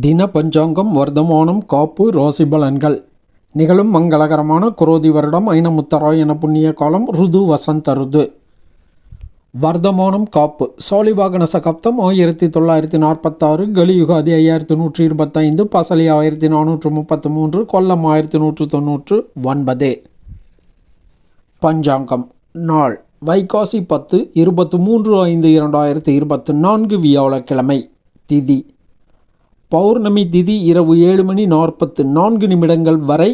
தின பஞ்சாங்கம் வர்த்தமானம் காப்பு ராசி பலன்கள் நிகழும் மங்களகரமான குரோதி வருடம் ஐனமுத்தராயண புண்ணிய காலம் ருது வசந்த ருது வர்த்தமானம் காப்பு. சோழிவாகன சகாப்தம் ஆயிரத்தி தொள்ளாயிரத்தி நாற்பத்தாறு கலியுகாதி ஐயாயிரத்தி நூற்றி இருபத்தைந்து பசலி ஆயிரத்தி நானூற்று முப்பத்து மூன்று கொல்லம் ஆயிரத்தி நூற்று தொண்ணூற்று ஒன்பது. பஞ்சாங்கம். நாள். வைகாசி பத்து இருபத்து மூன்று ஐந்து இரண்டாயிரத்தி இருபத்து நான்கு வியாழக்கிழமை. திதி. பௌர்ணமி திதி இரவு ஏழு மணி நாற்பத்து நான்கு நிமிடங்கள் வரை.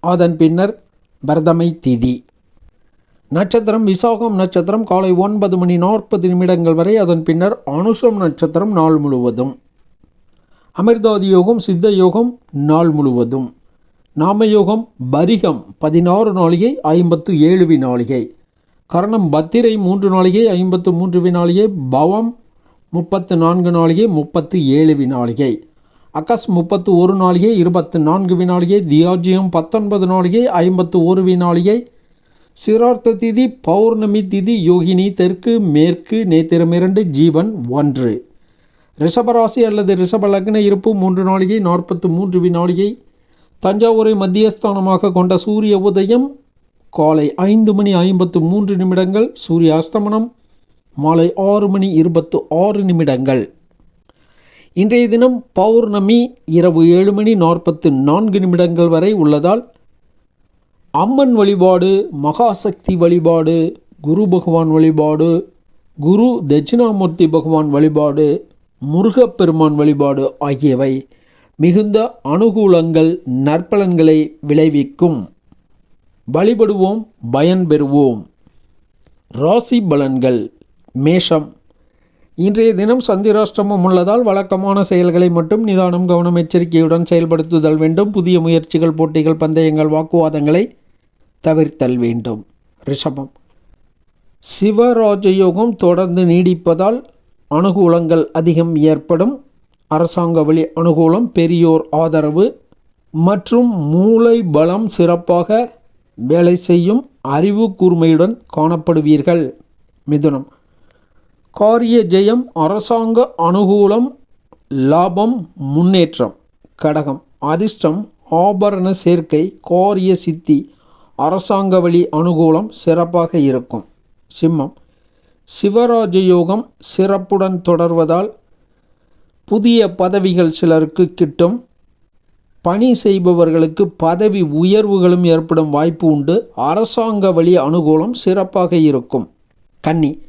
அதன் பின்னர் பரதமை திதி. நட்சத்திரம் விசாகம் நட்சத்திரம் காலை ஒன்பது மணி நாற்பது நிமிடங்கள் வரை. அதன் பின்னர் அனுஷம் நட்சத்திரம் நாள் முழுவதும். அமிர்தாதி யோகம் சித்த யோகம் நாள் முழுவதும். நாமயோகம் பரிகம் பதினாறு நாளிகை ஐம்பத்து ஏழு வினாளிகை கரணம் பத்திரை மூன்று நாளிகை ஐம்பத்து மூன்று வினாளிகை பவம் முப்பத்து நான்கு நாளிகை முப்பத்து ஏழு வினாளிகை அகஸ் முப்பத்து ஒரு நாளிகை இருபத்து நான்கு வினாளிகை தியாஜியம் பத்தொன்பது நாளிகை ஐம்பத்து ஒரு வினாளிகை சிரார்த்த திதி பௌர்ணமி திதி யோகினி தெற்கு மேற்கு நேத்திரம் இரண்டு ஜீவன் ஒன்று. ரிஷபராசி அல்லது ரிஷப லக்ன இருப்பு மூன்று நாளிகை நாற்பத்து மூன்று வினாளிகை தஞ்சாவூரை மத்தியஸ்தானமாக கொண்ட சூரிய உதயம் காலை ஐந்து மணி ஐம்பத்து மூன்று நிமிடங்கள் சூரிய அஸ்தமனம். மாலை ஆறு மணி இருபத்து ஆறு நிமிடங்கள். இன்றைய தினம் பௌர்ணமி இரவு ஏழு மணி நாற்பத்து நான்கு நிமிடங்கள் வரை உள்ளதால் அம்மன் வழிபாடு மகாசக்தி வழிபாடு குரு பகவான் வழிபாடு குரு தட்சிணாமூர்த்தி பகவான் வழிபாடு முருகப்பெருமான் வழிபாடு ஆகியவை மிகுந்த அனுகூலங்கள் நற்பலன்களை விளைவிக்கும். வழிபடுவோம் பயன் பெறுவோம் ராசி பலன்கள். மேஷம். இன்றைய தினம் சந்திராஷ்டமம் உள்ளதால் வழக்கமான செயல்களை மட்டும் நிதானம் கவனம் எச்சரிக்கையுடன் செயல்படுத்துதல் வேண்டும். புதிய முயற்சிகள் போட்டிகள் பந்தயங்கள் வாக்குவாதங்களை தவிர்த்தல் வேண்டும். ரிஷபம். சிவராஜயோகம் தொடர்ந்து நீடிப்பதால் அனுகூலங்கள் அதிகம் ஏற்படும். அரசாங்க வழி அனுகூலம் பெரியோர் ஆதரவு மற்றும் மூளை பலம் சிறப்பாக வேலை செய்யும் அறிவு கூர்மையுடன் காணப்படுவீர்கள். மிதுனம். காரிய ஜெயம் அரசாங்க அனுகூலம் லாபம் முன்னேற்றம் கடகம் அதிர்ஷ்டம் ஆபரண சேர்க்கை காரிய சித்தி அரசாங்க வழி அனுகூலம் சிறப்பாக இருக்கும். சிம்மம். சிவராஜ யோகம் சிறப்புடன் தொடர்வதால் புதிய பதவிகள் சிலருக்கு கிட்டும். பணி செய்பவர்களுக்கு பதவி உயர்வுகளும் ஏற்படும் வாய்ப்பு உண்டு. அரசாங்க வழி அனுகூலம் சிறப்பாக இருக்கும். கன்னி.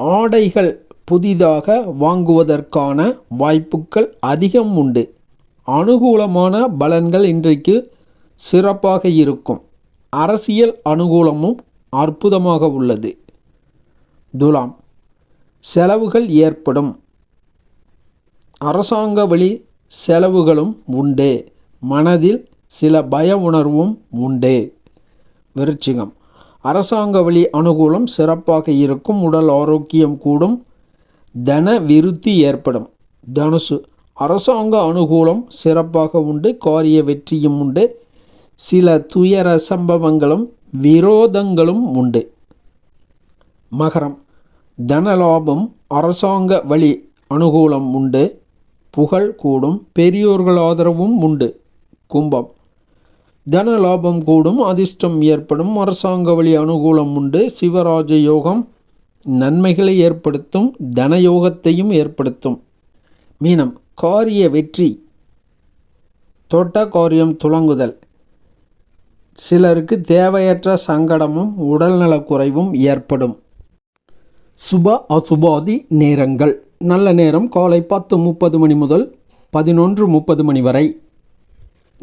ஆடைகள் புதிதாக வாங்குவதற்கான வாய்ப்புகள் அதிகம் உண்டு. அனுகூலமான பலன்கள் இன்றைக்கு சிறப்பாக இருக்கும். அரசியல் அனுகூலமும் அற்புதமாக உள்ளது. துலாம் செலவுகள் ஏற்படும். அரசாங்க வழி செலவுகளும் உண்டு. மனதில் சில பய உணர்வும் உண்டு. விருச்சிகம் அரசாங்க வழி அனுகூலம் சிறப்பாக இருக்கும். உடல் ஆரோக்கியம் கூடும். தன விருத்தி ஏற்படும். தனுசு. அரசாங்க அனுகூலம் சிறப்பாக உண்டு. காரிய வெற்றியும் உண்டு. சில துயர சம்பவங்களும் விரோதங்களும் உண்டு. மகரம். தனலாபம் அரசாங்க வழி அனுகூலம் உண்டு. புகழ் கூடும். பெரியோர்கள் ஆதரவும் உண்டு. கும்பம். தன லாபம் கூடும் அதிர்ஷ்டம் ஏற்படும். அரசாங்க வழி அனுகூலம் உண்டு. சிவராஜ யோகம் நன்மைகளை ஏற்படுத்தும் தனயோகத்தையும் ஏற்படுத்தும். மீனம் காரிய வெற்றி தோட்ட காரியம் துளங்குதல். சிலருக்கு தேவையற்ற சங்கடமும் உடல்நலக் குறைவும் ஏற்படும். சுப அசுபாதி நேரங்கள். நல்ல நேரம் காலை பத்து முப்பது மணி முதல் பதினொன்று முப்பது மணி வரை.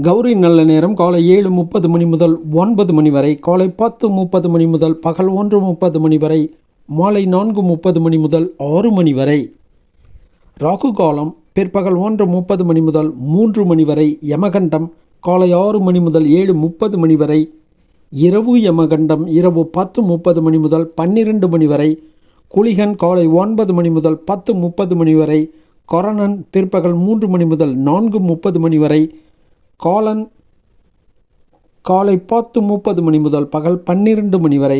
கௌரி நல்ல நேரம் காலை ஏழு முப்பது மணி முதல் ஒன்பது மணி வரை காலை பத்து முப்பது மணி முதல் பகல் ஒன்று முப்பது மணி வரை மாலை நான்கு முப்பது மணி முதல் ஆறு மணி வரை. ராகு காலம் பிற்பகல் ஒன்று முப்பது மணி முதல் மூன்று மணி வரை யமகண்டம் காலை ஆறு மணி முதல் ஏழு முப்பது மணி வரை. இரவு யமகண்டம் இரவு பத்து முப்பது மணி முதல் பன்னிரண்டு மணி வரை. குளிகன் காலை ஒன்பது மணி முதல் பத்து முப்பது மணி வரை. கொரணன் பிற்பகல் மூன்று மணி முதல் நான்கு முப்பது மணி வரை. காலன் காலை பத்து முப்பது மணி முதல் பகல் பன்னிரண்டு மணி வரை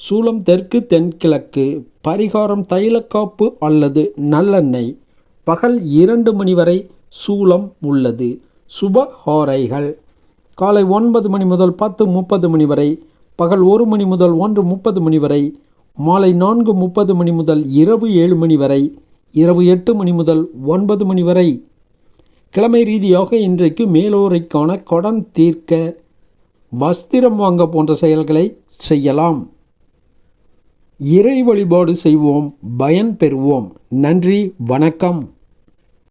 சூலம் தெற்கு தென்கிழக்கு பரிகாரம் தைலக்காப்பு அல்லது நல்லெண்ணெய். பகல் இரண்டு மணி வரை சூலம் உள்ளது. சுப ஹோரைகள். காலை ஒன்பது மணி முதல் பத்து முப்பது மணி வரை பகல் ஒரு மணி முதல் ஒன்று முப்பது மணி வரை மாலை நான்கு முப்பது மணி முதல் இரவு ஏழு மணி வரை இரவு எட்டு மணி முதல் ஒன்பது மணி வரை கிழமை ரீதியாக இன்றைக்கு மேலோரைக்கான கடன் தீர்க்க வஸ்திரம் வாங்க போன்ற செயல்களை செய்யலாம். இறை வழிபாடு செய்வோம் பயன் பெறுவோம். நன்றி வணக்கம்.